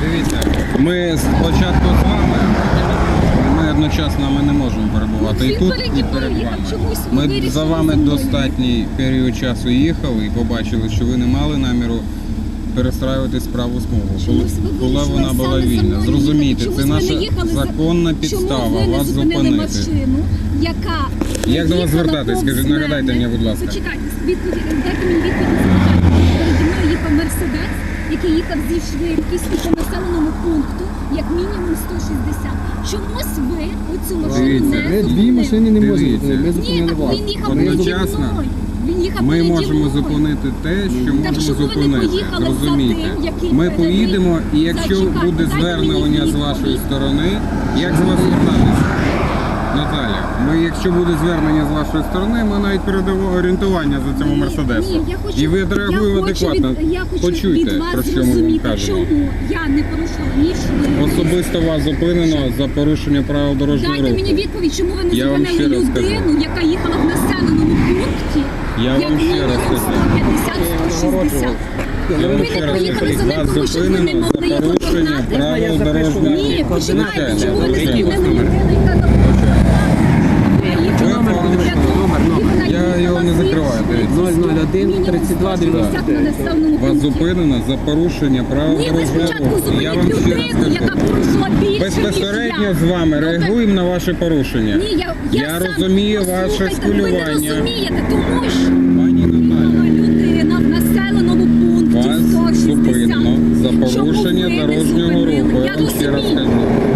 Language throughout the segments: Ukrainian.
Дивіться, ми спочатку з вами, ми одночасно ми не можемо перебувати і тут, і перед вами. Ми за вами достатній період часу їхали і побачили, що ви не мали наміру перестраювати справу смугу, коли, вона була вільна. Зрозумійте, це наша законна підстава вас зупинити. яка Як до вас звертатись? Скажіть, нагадайте мені, будь ласка. Почекайте, відповідь, дайте мені відповідь. звичайно. Переді мною їхав Мерседес, який їхав зі швидкістю по населеному пункту, як мінімум 160. Чомусь ви оцю машину Дивіться, не Ми дві зупинили. машини не можемо Дивіться. зупинити. Ми Ні, зупинили так вас. він їхав Одночасно мною. Він їхав Ми переді можемо мною. зупинити те, що Так можемо ви не зупинити. поїхали за Розумієте? тим, який Ми перед поїдемо, і якщо Зачекайте, буде дайте звернення з вашої сторони, як з вас звертатися? Наталя, ми, якщо буде звернення з вашої сторони, ми навіть передамо орієнтування за цьому мерседесу. Ні, я хочу, і ви відреагуємо я хочу адекватно. Від, я хочу Почуйте, від вас про що ми вам зрозуміти, кажемо. чому я не порушила ні швидкість. Особисто вас зупинено за порушення правил дорожнього Дайте руху. мені відповідь, чому ви не Я вам зупинили ще раз людину, яка їхала в населеному пункті, Я як вам ще раз кажу. 150-160. Я вам Ви ще не раз поїхали кажу, за ним, вас тому що ви не зупинено могли за його порушення догнати. правил дорожнього руху. Ні, почекайте, Звичайно, чому ви не звичайно. зупинили людину, яка Ви порушили. Я його не закриває. дивіться. 001 32 99. Вас зупинено за порушення правил Ні, ви дорожнього спочатку руху. Я вам зупиніть ще раз людину, яка кажу. порушила більше, Безпосередньо ніж з вами Ну, так- реагуємо на ваше порушення. Ні, я, я, Я сам- розумію ваше Послухайте, Ви не розумієте, тому що Пані їхала Наталя, людина в населеному пункті вас 160. зупинено за Чому порушення ви не дорожнього зупинили? руху. Я Я вам ще раз розумію. кажу.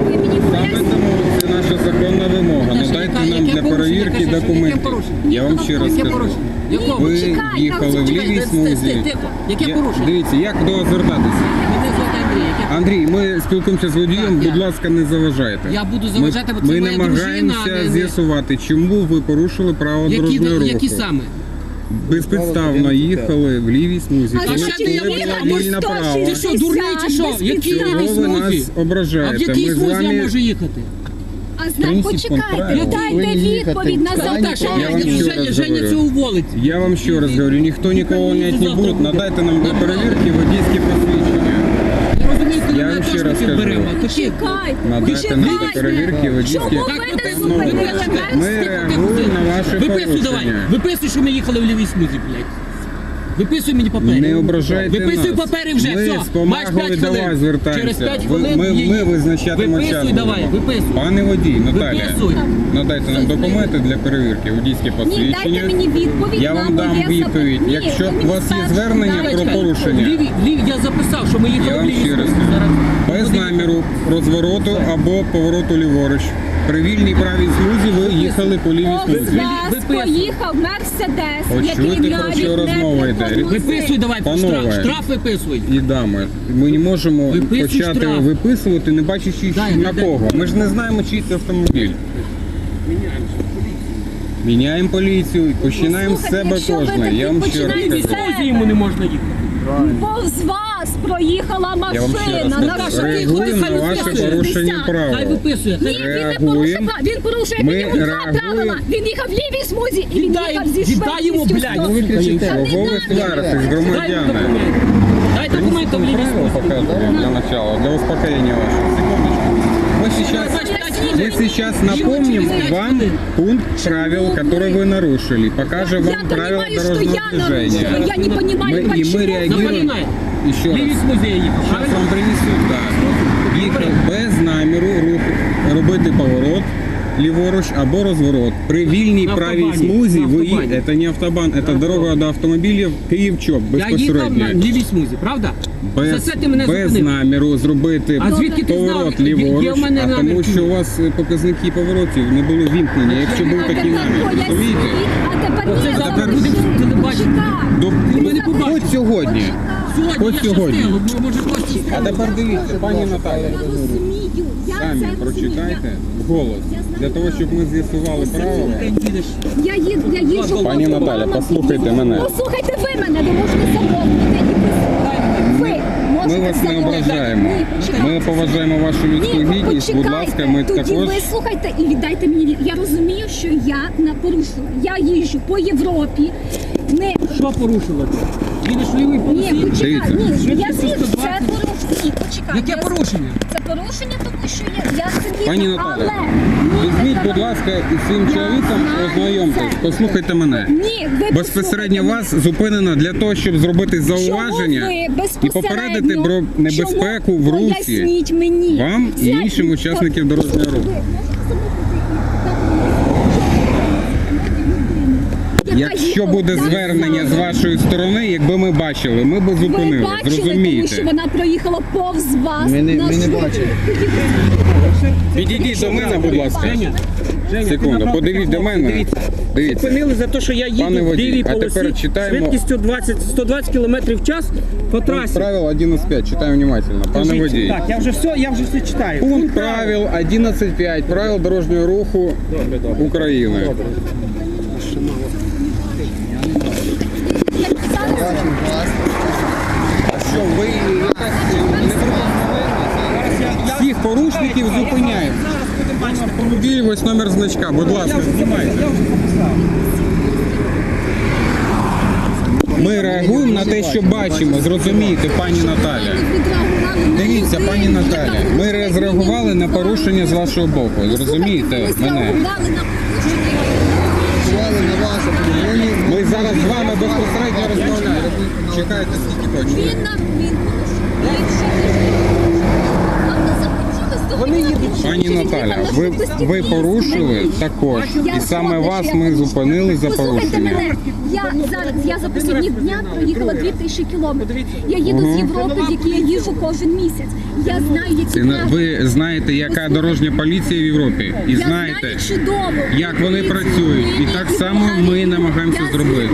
Ви мені Саме поясніть. тому це наша законна вимога. Наташа, Надайте яка- нам яке для порушення? перевірки Кажи, що яке документи. порушення? Я вам ще раз Яке кажу. порушення? Якого? Ви Чекай, їхали там в чекай, лівій ти- ти- смузі. Яке Я- порушення? Дивіться, як до вас звертатися? Мене звати Андрій. Яке Андрій, ми спілкуємося з водієм, Так, будь ласка, не заважайте. Я буду заважати, бо ми, це ми моя намагаємося дружина, а не- з'ясувати, чому ви порушили право Які, дорожнього руху. які саме? Безпідставно їхали в лівій смузі. А коли коли була їхала вільна права. 160. Ти що, дурний чи що? Які Чого ви смузі? нас А в ображаєте? якій Ми з смузі я вами можу їхати? А знак, Принцип почекайте, дайте Повинні їхати. відповідь на Наташа. Я вам я, ще Женя, раз Женя говорю. це уволить. Я вам ще раз говорю, ніхто нікого не не буде. Надайте нам для перевірки водійські посвідчення. Я розумію, коли Я ми вам ще раз кажу. Чекайте, Надайте нам для перевірки водійські. Чому ви не зупинили виписуй. Ми реагуємо на ваше Виписуй давай. порушення. Виписуй, що ми їхали в лівій смузі, блядь. Виписуй мені папери. Не ображайте Виписуй нас. папери вже, Ми все. з Маєш помагою 5 до хвилин. вас звертаємося. Через 5 Ви- хвилин ми- її- ми визначатимемо час Виписуй давай, будемо. виписуй. Пане водій, Наталя, Виписуй. надайте нам документи для перевірки, водійські Ні, дайте посвідчення. мені відповідь Я на вам дам моє відповідь. Ні, Якщо ви у мені вас є звернення дайте. про порушення. Ліві, ліві, я записав, що ми Я їхали в вам лівій ще раз смузі. Зараз. Без наміру розвороту або повороту ліворуч. При вільній правій смузі ви їхали по лівій Повз смузі. вас Виписуй. поїхав Мерседес, От який чуєте, про навіть що не? Виписуй давай, Панове. штраф, штраф виписуй. І дами, ми не можемо Виписуй почати штраф. виписувати, не бачачи Дай, на дай. кого. Ми ж не знаємо, чий це автомобіль. Міняємо поліцію і починаємо з Слухайте, себе якщо ви кожне. таки Я вам ще раз починаєте кажу. це- йому не можна їхати. Повз вас проїхала Я вам ще раз машина. На кажу, що реагуємо їхали на ваше 160? порушення Хай правил. виписує. Ні, Хай він не Реагуємо. порушив, прав- він порушує Ми мінімум два реагуємо. правила. Він їхав в лівій смузі і він Віддай- їхав зі віддай йому, швидкістю блядь. 100. Ну, ви кричите. Та не Кого ви дай. сваритесь, Дай громадяни? документи. Дай документи в лівій Правила смузі. показываем для начала, для успокоения вашего. Секундочку. Мы сейчас, мы сейчас напомним вам пункт правил, который вы нарушили. Покажем вам Я правила понимаю, что дорожного я нарушила. движения. Я не понимаю, Мы, и мы почему. реагируем. Напоминай. Еще В раз. їхав. Зараз правильно? вам принесуть, так. Їхав без наміру руху, робити поворот. Ліворуч або розворот. При вільній На правій автобані, смузі на ви автобані. це не автобан, це дорога до автомобілів Київ-Чоп Я їхав безпосередньо. на лівій смузі, правда? За Без, це ти мене без зупинив. наміру зробити А звідки ти поворот знав? Є- є ліворуч, мене а намір тому чи що ні? у вас е, показники поворотів не були вімкнені. Якщо був такий намір, розумієте? А тепер ні, завтра запишіть. буде телебаченні. До, сьогодні. Сьогодні Хоч я сьогодні. щастило, може хтось А тепер дивіться, пані Наталя, Я розумію. Я самі прочитайте вголос для того, щоб ми з'ясували правила. Я їду, я їжджу Пані Наталя, послухайте мене. Послухайте ви мене, ви можете замовкнути. і Ви можете Ми вас не ображаємо. Ми поважаємо вашу людську Ні, гідність. Будь почекайте. ласка, ми Тоді також. вислухайте і віддайте мені. Я розумію, що я не порушила. Я їжджу по Європі. Не Що порушила ти? Їдеш в лівій Ні, полосі. почекай, Дивіться. ні, я звідси, це порушення. Ні, почекай. Яке я- порушення? Це порушення, тому що я, я собі, Пані але... Наталя, Ні, Візьміть, будь ласка, із цим Я чоловіком, знаю ознайомтесь, це. послухайте мене. Ні, ви Безпосередньо послухайте вас зупинено для того, щоб зробити зауваження Чому ви і безпосередньо- попередити про небезпеку в Чому? русі Поясніть мені. вам і Це- іншим учасникам дорожнього руху. Ви можете слухати, яка Якщо буде звернення з вашої сторони, якби ми бачили, ми б Ви зупинили. бачили, тому що вона проїхала повз вас. Ми не- на ми не бачили. Підійдіть до мене, будь ласка. Женя, Женя, ти Секунду, направо подивіть до мене. Дивіться. Дивіться. Зупинили за те, що я їду Пане в водій, лівій а полосі тепер читаємо- швидкістю 20, 120 км в час по трасі. Правило 11.5, читаю внимательно. Пане Кажіть. водій. Так, я вже все, я вже все читаю. Пункт правил 11.5 правил дорожнього руху України. Що ви якась не всіх порушників зупиняємо. Автомобіль, ось номер значка. Будь ласка, знімайте. Ми реагуємо на те, що бачимо. Зрозумієте, пані Наталя. Дивіться, пані Наталя, ми зреагували на порушення з вашого боку. Зрозумієте мене? Ми зараз з вами безпосередньо розмовляємо. Чекайте, скільки хочете. Він нам він Вони їдуть. Пані Наталя, ви, ви порушили також, і саме вас ми зупинили за Послухайте порушення. мене. Я зараз я за останні дня проїхала 2000 кілометрів. Я їду з Європи, в якій я їжу кожен місяць. Я знаю, які на- трафіки. ви знаєте, яка дорожня поліція в Європі, і Я знаєте, знаю чудово. як вони Поліцію, працюють. І так само взагалі. ми намагаємося Я зробити.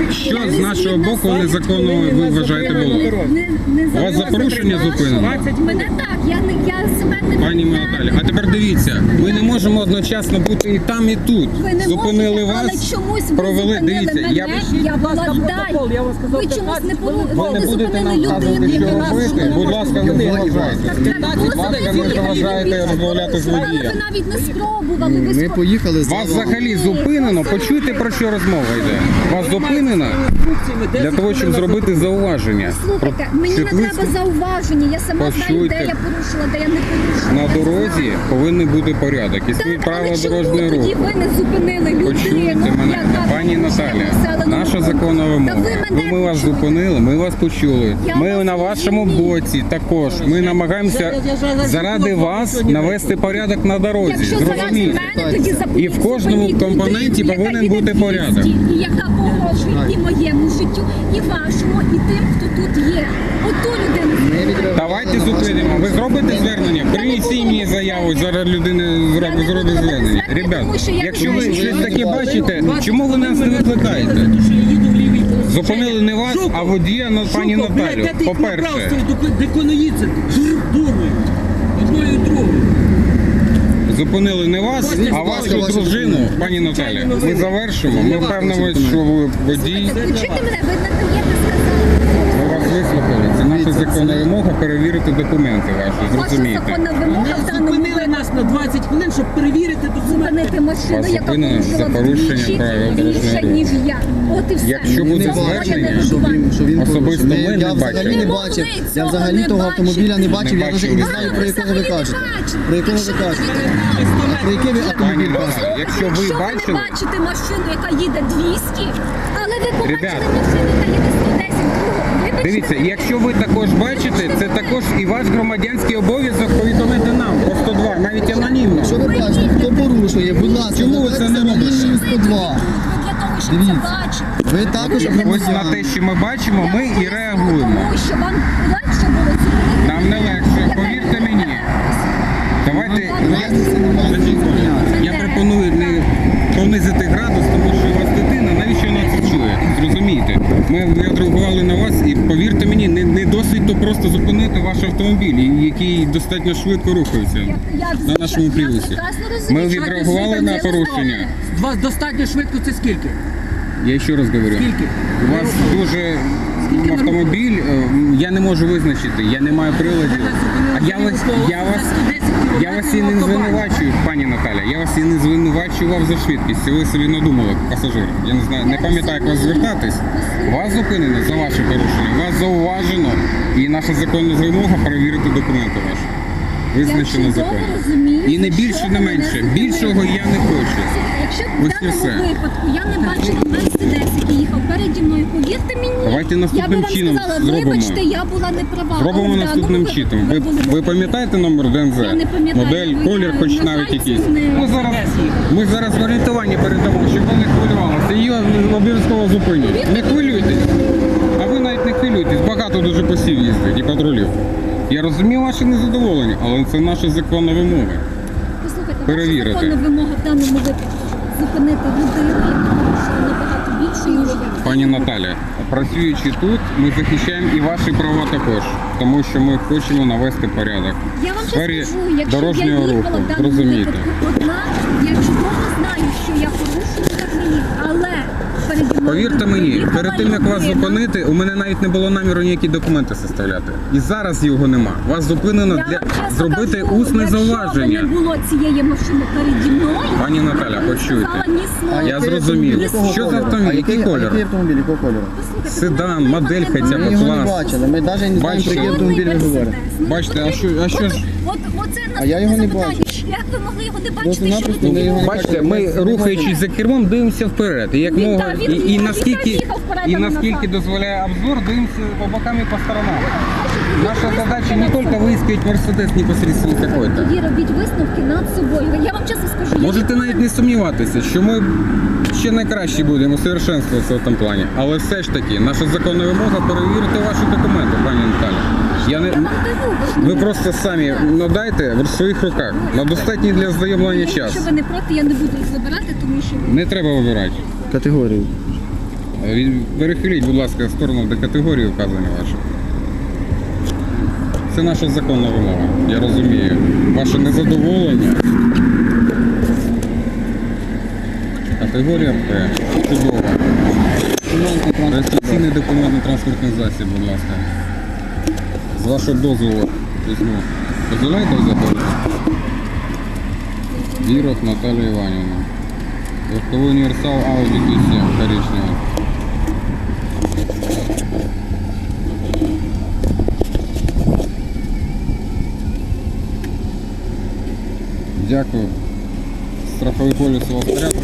Але Що з не нашого згідна боку з- незаконного ви вважаєте було? Не, не Вас за порушення зупинено? Мене так, я не я себе не Пані Наталі, а тепер дивіться, ми не можемо одночасно бути і там, і тут. Ви не Зупинили можете, але вас, чомусь ви провели. зупинили Дивіться, мене, я я була протокол, я вам сказав, Ви чомусь не пору... ви не будете зупинили нам вказувати, людину, що яка робити. нас Будь ласка, не заважайте. Так треба було Будь ласка, не розмовляти з водієм. ви навіть не спробували. Ви Ми спро- поїхали Вас взагалі зупинено. Почуйте про що розмова йде. Вас зупинено для того, щоб зробити зауваження. Слухайте, мені не треба зауваження. Я сама знаю, Почуйте. де я порушила, де я не порушила. на Я дорозі знаю. повинен бути порядок. І Так, правила чому дорожнього тоді руху. ви не зупинили людину, Почуйте мене, яка пані Наталя. населеному Наша пункту? законна Та вимога. ви Ну, мене Ми вас зупинили, ми вас почули. Ми на вашому боці також. Ми намагаємося заради вас навести порядок на дорозі. Якщо мене, тоді І в кожному компоненті повинен бути порядок. І яка погрожує і моєму життю, і вашому, і тим, хто тут є. Оту людину. Давайте зупинимо. Ви зробите звернення? Принесіть мені заяву, зараз людина зробить зробить звернення. Ребят, якщо ви щось таке бачите, чому ви нас не викликаєте? Зупинили не вас, а водія на пані Наталю. По-перше, Деконоїться дуп- деконоїдці? Дур- Дурою. Одною і другою. зупинили не вас, а вашу дружину, пані Наталі. Ми завершимо. Ми впевнені, що ви водій. Почуйте мене, ви не даєте сказати. Ми вас вислухали. Це законна вимога перевірити документи ваші. Ваша Зрозумієте. законна вимога в даному Зупинили нас на 20 хвилин, щоб перевірити документи. зупинити машину, Вас яка зупинено за порушення вдвічі правил дорожнього більше, руху. ніж я. От і все. Якщо буде Це моє звернення, що нерегулювання. він, що він Особисто порушив. ми не я взагалі бачили. не бачив. Я цього взагалі не того автомобіля не бачив. Я навіть бачили. не знаю, про якого ви кажете. Про якого ви кажете? Про який ви Пані автомобіль кажете? якщо ви Якщо ви бачили, не бачите машину, яка їде 200, але ви побачили Ребят. машину, яка їде 110 другу, вибачте Дивіться, якщо ви також бачите, це також і ваш громадянський обов'язок повідомити нам по 102, навіть анонімно. Що ви бачите? Хто порушує? Будь ласка, Чому ви це не робите? 102. для того, щоб Дивіться. бачити. Ви також Ось на громадяни. те, що ми бачимо, ми і реагуємо. Тому що вам легше було зупинити. Нам не легше, повірте мені. Давайте я пропоную не понизити градус, тому що у вас дитина, навіщо вона це чує? Зрозумієте? Ми відреагували на вас і повірте мені, не, не досить то просто зупинити ваш автомобіль, і- який достатньо швидко рухається Я- я- на нашому розумію, Ми відреагували на порушення. Два достатньо швидко це скільки? Я ще раз говорю, Скільки? у вас дуже автомобіль, я не можу визначити, я не маю приладів. А я вас, я вас, я вас і не звинувачую, пані Наталя, я вас і не звинувачував за швидкість. Ви собі надумали, пасажир. Я не знаю, не пам'ятаю, як вас звертатись. Вас зупинено за ваше порушення, вас зауважено, і наша законна вимога перевірити документи ваші. Визначено законом. І не більше, не менше. Більшого я не хочу. Якщо в Ось і даному випадку я не бачила Мерседес, який їхав переді мною, повірте мені, Давайте я би наступним вам чином сказала, зробимо. вибачте, я була не права. але в даному наступним чином. Ви, були ви пам'ятаєте номер ДНЗ? Я не пам'ятаю, Модель, колір, хоч на навіть жаль, якийсь. не- Ми зараз, ми зараз в орієнтуванні передамо, щоб ви не хвилювалися. Її обов'язково зупинять. Не хвилюйтесь. А ви навіть не хвилюйтесь. Багато дуже посів їздить і патрулів. Я розумію ваше незадоволення, але це наша законна вимога. Послухайте, перевірити. ваша законна вимога в даному випадку зупинити людину, порушила набагато більше, ніж я. Пані Наталя, працюючи тут, ми захищаємо і ваші права також, тому що ми хочемо навести порядок. Я вам в ще сфері скажу, якщо дорожнього я їхала руху. даному випадку одна, я чудово знаю, що я порушую так не їх, але переді мною Повірте мені, їхала перед тим як вас людина. зупинити, у мене навіть не було наміру ніякі документи составляти. І зараз його нема. Вас зупинено Я для чесно зробити кажу, усне якщо зауваження. не було цієї машини переді мною, Пані Наталя, почуйте. Сказала ні слова. Я зрозумів. Що за автомобіль? Який а колір? Який автомобіль, якого кольору? Седан, модель не хоча б. Ми його не клас. бачили. Ми навіть не знаємо, Бачите. про який автомобіль ви говорите. Ну, Бачите, а що, а що ж? От, оце А я його не бачу. Як ви могли його не бачити, Просто-напросто що його не Бачите, ми рухаючись за кермом, дивимося вперед. І як Він, мого, так, він і, і наскільки їхав вперед, і не наскільки назад. дозволяє обзор, дивимося по бокам і по сторонам. Наша задача не только выискивать Мерседес непосредственно какой-то. Тоді робіть висновки над собою. Я вам чесно скажу, я Можете навіть не сумніватися, що ми ще найкращі будемо совершенствуватися в цьому плані. Але все ж таки, наша законна вимога перевірити ваші документи, пані Наталі. Я не... Ви просто самі надайте в своїх руках на достатній для ознайомлення час. Якщо ви не проти, я не буду їх забирати, тому що Не треба вибирати. Категорію. Від- Перехиліть, будь ласка, в сторону до категорії вказані ваші. Це наша законна вимога. Я розумію. Ваше незадоволення. Категорія П. Чудово. Реєстраційний документ на транспортний засіб, будь ласка. З вашого дозволу візьму. Дозволяєте взяти? Віров Наталія Іванівна. Легковий універсал Audi Q7 коричневий. Дякую. Страховий поліс у вас порядку?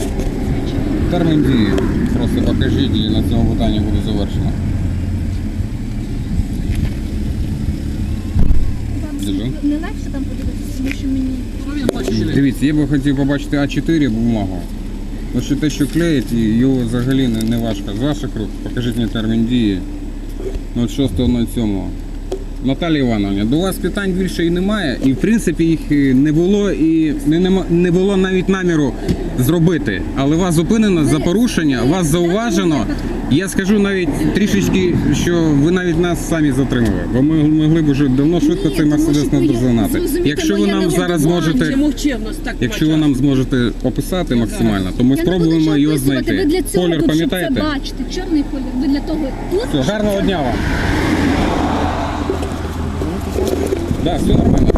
Термін дії. Просто покажіть і на цьому питанні буде завершено. Держи. не легше там подивитися, тому що мені Дивіться, я би хотів побачити А4 бумагу. Ну що те, що клеїть, і його взагалі не, не важко. З ваших рук покажіть мені термін дії. 06.07. Наталія Івановна, до вас питань більше і немає, і в принципі їх не було і не, нема- не було навіть наміру зробити. Але вас зупинено за порушення, вас зауважено. Я скажу навіть трішечки, що ви навіть нас самі затримали, бо ми могли б уже давно швидко цей мерседес зрозумійте, Якщо ви нам зараз зможете так Якщо ви нам зможете описати максимально, то ми спробуємо його знайти. Колір пам'ятаєте? бачите. Чорний колір. Ви для того тут. Гарного дня вам. Да, все нормально.